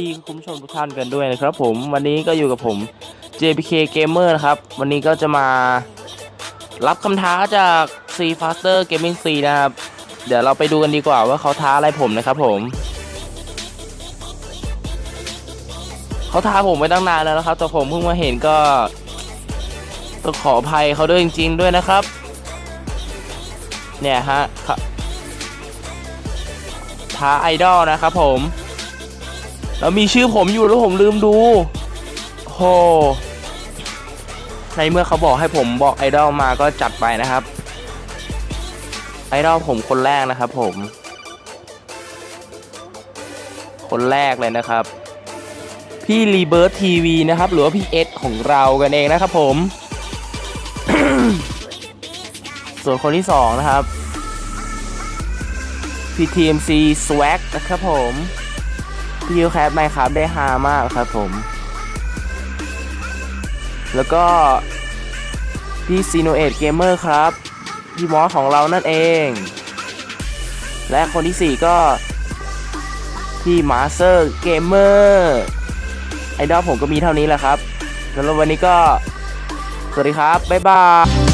ดีคุณผู้ชมทุกท่านกันด้วยนะครับผมวันนี้ก็อยู่กับผม JPK Gamer นะครับ วันนี้ก็จะมารับคำท้าจาก C Faster Gaming C นะครับ เดี๋ยวเราไปดูกันดีกว่าว่าเขาท้าอะไรผมนะครับผม เขาท้าผมไปตั้งนานแล้วนะครับ แต่ผมเพิ่งมาเห็นก็ต้องขออภัยเขาด้วยจริง ๆ ด้วยนะครับ เนี่ยฮะครับท้าไอดอลนะครับผม แล้วมีชื่อผมอยู่แล้วผมลืมดูโหในเมื่อเขาบอกให้ผมบอกไอดอลมาก็จัดไปนะครับ ไอดอลผมคนแรกนะครับผม คนแรกเลยนะครับ พี่รีเบิร์ t ทีวีนะครับ หรือว่าพี่เอสของเรากันเองนะครับผม ส่วนคนที่สองนะครับ PTMC Swag นะครับผม พี่ยูแคปไมครับได้ฮามากครับผม แล้วก็พี่ซีโนเอ g เกมเมอร์ครับพี่มอสของเรานั่นเอง และคนที่ 4 ก็พี่มาสเตอร์เกมเมอร์ไอดอลผมก็มีเท่านี้แหละครับแล้ววันนี้ก็ สวัสดีครับ บ๊ายบาย